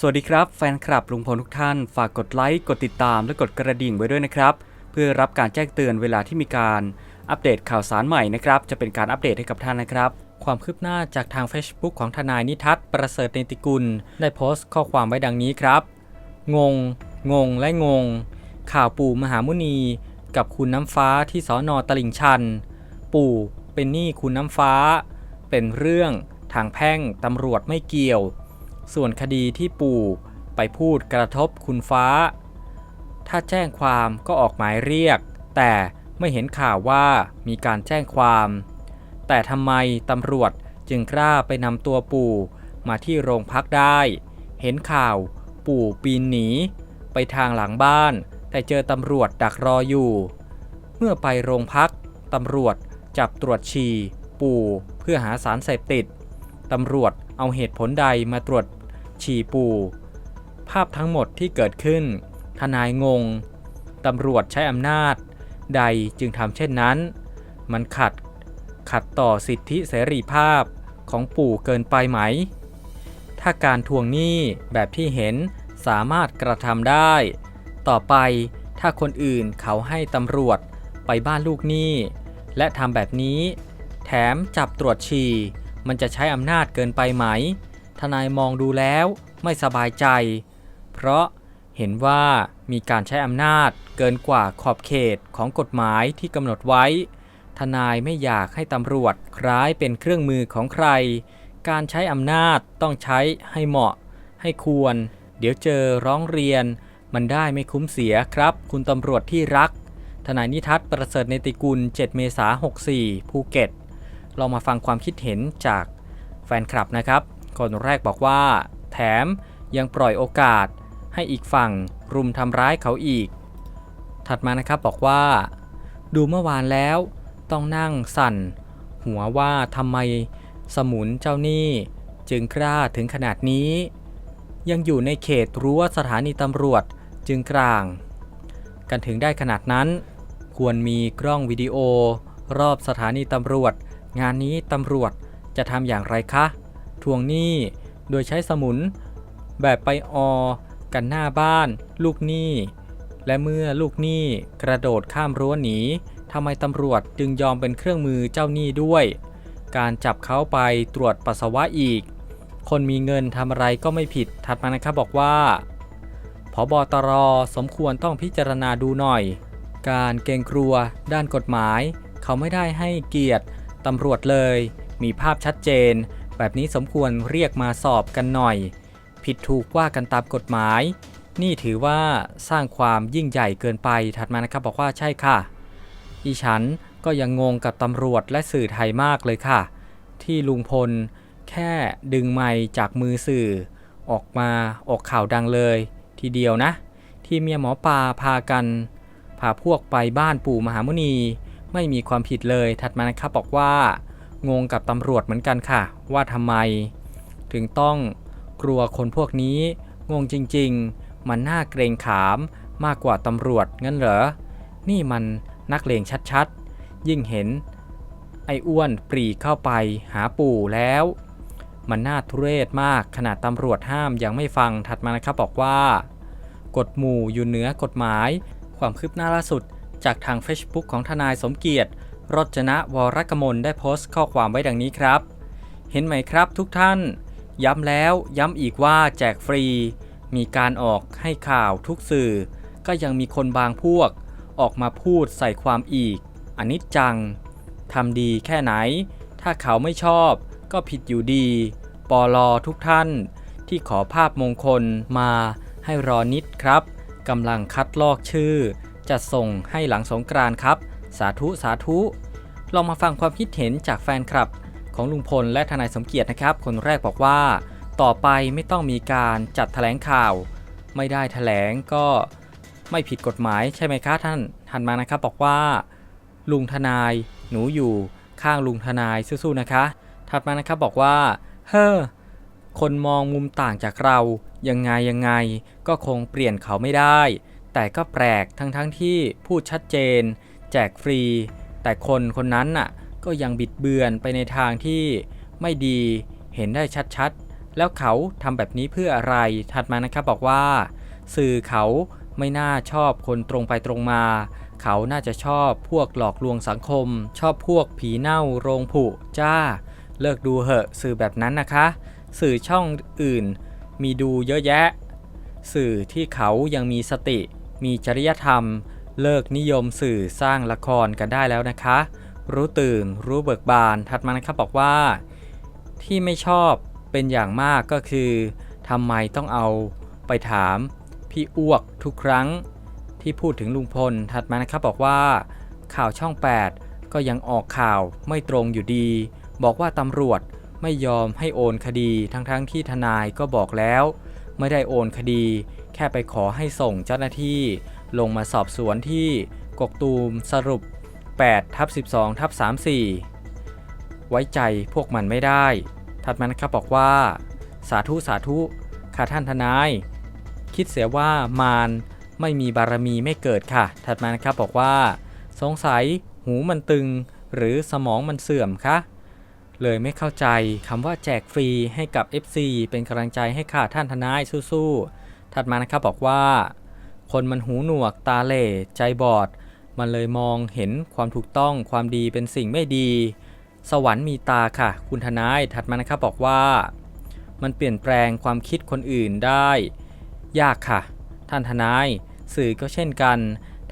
สวัสดีครับแฟนคลับลุงพลทุกท่าน ฝากกดไลค์ กดติดตาม และกดกระดิ่งไว้ด้วยนะครับ เพื่อรับการแจ้งเตือนเวลาที่มีการอัปเดตข่าวสารใหม่นะครับ จะเป็นการอัปเดตให้กับท่านนะครับ ความคืบหน้าจากทาง Facebook ของทนายนิทัศน์ประเสริฐเนติกุล ได้โพสต์ข้อความไว้ดังนี้ครับ งง งง และงง ข่าวปู่มหามุนี กับคุณน้ำฟ้าที่สอนอตลิ่งชัน ปู่เป็นหนี้คุณน้ำฟ้า เป็นเรื่องทางแพ่งตำรวจไม่เกี่ยว ส่วนคดีที่ปู่ไปพูดกระทบคุณฟ้า ถ้าแจ้งความก็ออกหมายเรียก แต่ไม่เห็นข่าวว่ามีการแจ้งความ แต่ทำไมตำรวจจึงกล้าไปนำตัวปู่มาที่โรงพักได้ เห็นข่าวปู่ปีนหนี ไปทางหลังบ้าน แต่เจอตำรวจดักรออยู่ เมื่อไปโรงพักตำรวจจับตรวจฉี่ปู่เพื่อหาสารเสพติด ตำรวจเอาเหตุผลใดมาตรวจ ฉี่ปู่ภาพทั้งหมดที่เกิดขึ้น ทนายงง ตำรวจใช้อำนาจ ใดจึงทำเช่นนั้น มันขัด ขัดต่อสิทธิเสรีภาพของปู่เกินไปไหม ถ้าการทวงหนี้แบบที่เห็นสามารถกระทำได้ ต่อไปถ้าคนอื่นเขาให้ตำรวจไปบ้านลูกหนี้ และทำแบบนี้ แถมจับตรวจฉี่มันจะใช้อำนาจเกินไปไหม ทนายมองดูแล้วไม่สบายใจ เพราะเห็นว่ามีการใช้อำนาจเกินกว่าขอบเขตของกฎหมายที่กำหนดไว้ ทนายไม่อยากให้ตำรวจคล้ายเป็นเครื่องมือของใคร การใช้อำนาจต้องใช้ให้เหมาะ ให้ควร เดี๋ยวเจอร้องเรียน มันได้ไม่คุ้มเสียครับ คุณตำรวจที่รัก ทนายนิทัศน์ประเสริฐเนติกุล 7 เมษา64 ภูเก็ต ลองมาฟังความคิดเห็นจากแฟนคลับนะครับ คนแรกบอกว่า แถมยังปล่อยโอกาสให้อีกฝั่งรุมทำร้ายเขาอีก ถัดมานะครับบอกว่า ดูเมื่อวานแล้วต้องนั่งสั่น หัวว่าทำไมสมุนเจ้าหนี้จึงกล้าถึงขนาดนี้ ยังอยู่ในเขตรั้วสถานีตำรวจจึงกลาง กันถึงได้ขนาดนั้น ควรมีกล้องวิดีโอ รอบสถานีตำรวจ งานนี้ตำรวจจะทำอย่างไรคะ ทวงหนี้ โดยใช้สมุน แบบไปออ กันหน้าบ้าน ลูกหนี้ และเมื่อลูกหนี้กระโดดข้ามรั้วหนีทำไมตำรวจจึงยอมเป็นเครื่องมือเจ้าหนี้ด้วย การจับเขาไปตรวจปัสสาวะอีก คนมีเงินทำอะไรก็ไม่ผิด ถัดมานะครับบอกว่าผบตรสมควรต้องพิจารณาดูหน่อย การเกรงกลัวด้านกฎหมาย เขาไม่ได้ให้เกียรติตำรวจเลย มีภาพชัดเจน แบบนี้สมควรเรียกมาสอบกันหน่อย ผิดถูกว่ากันตามกฎหมาย นี่ถือว่าสร้างความยิ่งใหญ่เกินไปถัดมานะครับบอกว่าใช่ค่ะ อีฉันก็ยังงงกับตำรวจและสื่อไทยมากเลยค่ะ ที่ลุงพลแค่ดึงไมค์จากมือสื่อ ออกมาออกข่าวดังเลย ทีเดียวนะ ที่เมียหมอปลาพากัน พาพวกไปบ้านปู่มหามุนี ไม่มีความผิดเลยถัดมานะครับบอกว่า งงกับตำรวจเหมือนกันค่ะ ว่าทำไม ถึงต้องกลัวคนพวกนี้ งงจริงๆ มันน่าเกรงขามมากกว่าตำรวจงั้นเหรอ นี่มันนักเลงชัดๆ ยิ่งเห็น ไอ้อ้วนปรีเข้าไปหาปู่แล้ว มันน่าทุเรศมากขนาดตำรวจห้ามยังไม่ฟังถัดมานะครับบอกว่า กฎหมู่อยู่เหนือกฎหมาย ความคืบหน้าล่าสุดจากทาง Facebook ของทนายสมเกียรติ รจนะวรกมลได้โพสต์ข้อความไว้ดังนี้ครับ เห็นไหมครับทุกท่าน ย้ำแล้วย้ำอีกว่าแจกฟรี มีการออกให้ข่าวทุกสื่อ ก็ยังมีคนบางพวก ออกมาพูดใส่ความอีกอันนิจจังทำดีแค่ไหน ถ้าเขาไม่ชอบ ก็ผิดอยู่ดี ปอลอทุกท่าน ที่ขอภาพมงคลมาให้รอนิดครับกำลังคัดลอกชื่อ จะส่งให้หลังสงกรานครับ สาธุสาธุ ลองมาฟังความคิดเห็นจากแฟนคลับ ของลุงพลและทนายสมเกียรตินะครับ คนแรกบอกว่า ต่อไปไม่ต้องมีการจัดแถลงข่าว ไม่ได้แถลงก็ไม่ผิดกฎหมายใช่ไหมคะท่านทันมานะครับบอกว่า ลุงทนายหนูอยู่ข้างลุงทนายสู้ๆนะคะ ถัดมานะครับบอกว่า เฮ้อคนมองมุมต่างจากเรายังไงยังไงก็คงเปลี่ยนเขาไม่ได้ แต่ก็แปลกทั้งๆทที่พูดชัดเจน จกฟรี แต่คนคนนั้นน่ะก็ยังบิดเบือนไปในทางที่ไม่ดีเห็นได้ชัดๆ แล้วเขาทำแบบนี้เพื่ออะไรถัดมานะครับบอกว่า สื่อเขาไม่น่าชอบคนตรงไปตรงมา เขาน่าจะชอบพวกหลอกลวงสังคม ชอบพวกผีเน่าโรงผุจ้า เลิกดูเหอะสื่อแบบนั้นนะคะ สื่อช่องอื่นมีดูเยอะแยะ สื่อที่เขายังมีสติ มีจริยธรรม เลิกนิยมสื่อสร้างละครกันได้แล้วนะคะ รู้ตื่นรู้เบิกบาน ถัดมานะครับบอกว่า ที่ไม่ชอบเป็นอย่างมากก็คือทำไมต้องเอาไปถามพี่อ้วกทุกครั้งที่พูดถึงลุงพล ถัดมานะครับบอกว่า ข่าวช่อง 8 ก็ยังออกข่าวไม่ตรงอยู่ดี บอกว่าตำรวจไม่ยอมให้โอนคดีทั้งๆทที่ทนายก็บอกแล้ว ไม่ได้โอนคดี แค่ไปขอให้ส่งเจ้าหน้าที่ ลงมาสอบสวนที่กกตูมสรุป8ทับ12ทับ34 ไว้ใจพวกมันไม่ได้ถัดมานะครับบอกว่า สาธุสาธุค่ะท่านทนาย คิดเสียว่ามารไม่มีบารมีไม่เกิดค่ะ ถัดมานะครับบอกว่า สงสัยหูมันตึงหรือสมองมันเสื่อมคะเลยไม่เข้าใจคำว่าแจกฟรีให้กับ FC เป็นกำลังใจให้ค่ะท่านทนายสู้ๆถัดมานะครับบอกว่า คนมันหูหนวกตาเหล่ใจบอด มันเลยมองเห็นความถูกต้องความดีเป็นสิ่งไม่ดี สวรรค์มีตาค่ะ คุณทนายถัดมานะครับบอกว่า มันเปลี่ยนแปลงความคิดคนอื่นได้ ยากค่ะ ท่านทนาย สื่อก็เช่นกัน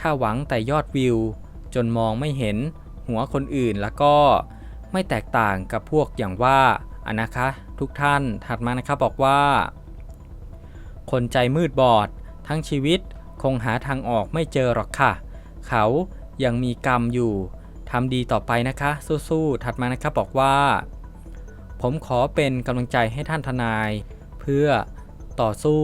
ถ้าหวังแต่ยอดวิว จนมองไม่เห็นหัวคนอื่นแล้วก็ไม่แตกต่างกับพวกอย่างว่าอะนะคะ ทุกท่านถัดมานะครับบอกว่า คนใจมืดบอด ทั้งชีวิต คงหาทางออกไม่เจอหรอกค่ะ เขายังมีกรรมอยู่ทำดีต่อไปนะคะ สู้ๆถัดมานะครับบอกว่า ผมขอเป็นกำลังใจให้ท่านทนาย เพื่อต่อสู้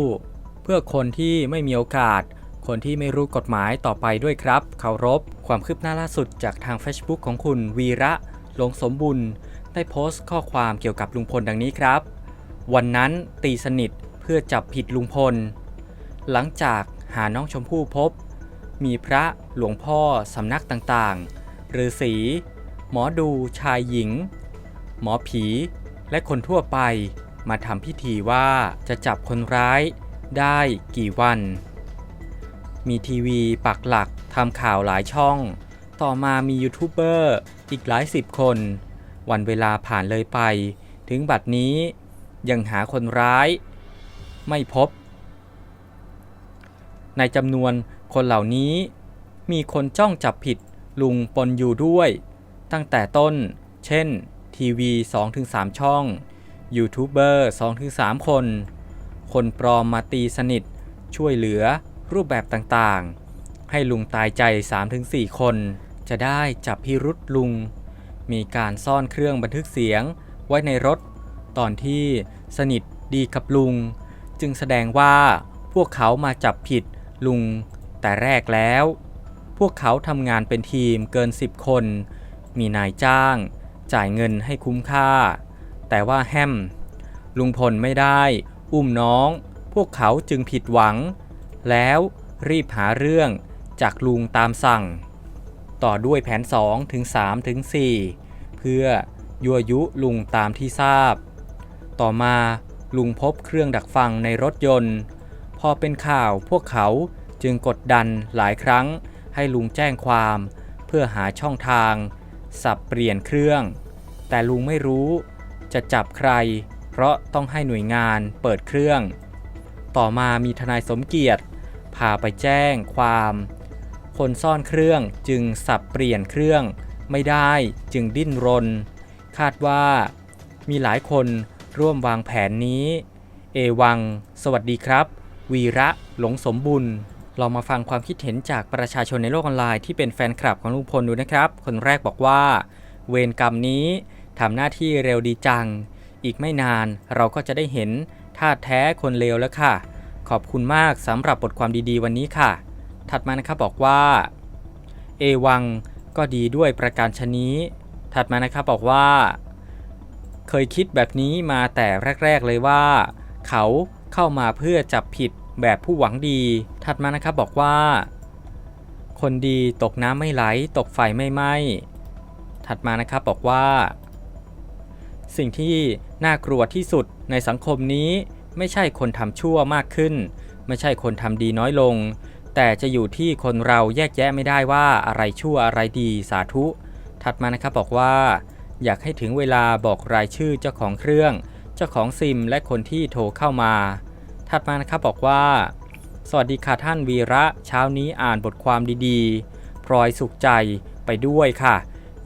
เพื่อคนที่ไม่มีโอกาส คนที่ไม่รู้กฎหมายต่อไปด้วยครับเคารพความคืบหน้าล่าสุดจากทาง Facebook ของคุณวีระหลงสมบุญได้โพสต์ข้อความเกี่ยวกับลุงพลดังนี้ครับ วันนั้นตีสนิทเพื่อจับผิดลุงพล หลังจาก หาน้องชมพู่พบ มีพระหลวงพ่อสำนักต่างๆฤาษีหมอดูชายหญิง หมอผีและคนทั่วไปมาทำพิธีว่าจะจับคนร้ายได้กี่วัน มีทีวีปักหลักทำข่าวหลายช่อง ต่อมามียูทูบเบอร์อีกหลายสิบคน วันเวลาผ่านเลยไป ถึงบัดนี้ยังหาคนร้าย ไม่พบ ในจำนวนคนเหล่านี้ มีคนจ้องจับผิดลุงปนอยู่ด้วย ตั้งแต่ต้น เช่น ทีวี 2-3 ช่องยูทูบเบอร์ 2-3 คน คนปลอมมาตีสนิท ช่วยเหลือรูปแบบต่างๆ ให้ลุงตายใจ 3-4 คน จะได้จับพิรุษลุง มีการซ่อนเครื่องบันทึกเสียงไว้ในรถ ตอนที่สนิทดีกับลุง จึงแสดงว่าพวกเขามาจับผิด ลุงแต่แรกแล้ว พวกเขาทำงานเป็นทีมเกิน10คน มีนายจ้าง จ่ายเงินให้คุ้มค่า แต่ว่าแฮม ลุงพลไม่ได้ อุ้มน้อง พวกเขาจึงผิดหวัง แล้วรีบหาเรื่องจากลุงตามสั่ง ต่อด้วยแผน2ถึง3ถึง4เพื่อยั่วยุลุงตามที่ทราบ ต่อมาลุงพบเครื่องดักฟังในรถยนต์ พอเป็นข่าวพวกเขาจึงกดดันหลายครั้งให้ลุงแจ้งความ เพื่อหาช่องทาง สับเปลี่ยนเครื่อง แต่ลุงไม่รู้จะจับใคร เพราะต้องให้หน่วยงานเปิดเครื่อง ต่อมามีทนายสมเกียรติพาไปแจ้งความ คนซ่อนเครื่องจึงสับเปลี่ยนเครื่องไม่ได้จึงดิ้นรน คาดว่ามีหลายคนร่วมวางแผนนี้ เอวัง สวัสดีครับ วีระหลงสมบุญเรามาฟังความคิดเห็นจากประชาชนในโลกออนไลน์ที่เป็นแฟนคลับของลุงพลดูนะครับ คนแรกบอกว่า เวรกรรมนี้ทำหน้าที่เร็วดีจัง อีกไม่นานเราก็จะได้เห็นท่าแท้คนเลวแล้วค่ะ ขอบคุณมากสำหรับบทความดีๆ วันนี้ค่ะ ถัดมานะครับบอกว่า เอวังก็ดีด้วยประการชนี้ ถัดมานะครับบอกว่า เคยคิดแบบนี้มาแต่แรก ๆเลยว่า เขาเข้ามาเพื่อจับผิด แบบผู้หวังดี ถัดมานะครับบอกว่า คนดีตกน้ำไม่ไหล ตกไฟไม่ไหม้ ถัดมานะครับบอกว่า สิ่งที่น่ากลัวที่สุดในสังคมนี้ไม่ใช่คนทำชั่วมากขึ้น ไม่ใช่คนทำดีน้อยลง แต่จะอยู่ที่คนเราแยกแยะไม่ได้ว่าอะไรชั่วอะไรดีสาธุ ถัดมานะครับบอกว่า อยากให้ถึงเวลาบอกรายชื่อเจ้าของเครื่อง เจ้าของซิมและคนที่โทรเข้ามา ถัดมานะครับบอกว่า สวัสดีค่ะท่านวีระเช้านี้อ่านบทความดีๆพลอยสุขใจไปด้วยค่ะ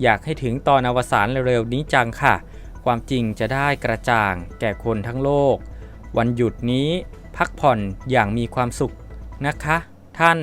อยากให้ถึงตอนอวสานเร็วๆนี้จังค่ะ ความจริงจะได้กระจ่างแก่คนทั้งโลก วันหยุดนี้พักผ่อนอย่างมีความสุขนะคะ ท่าน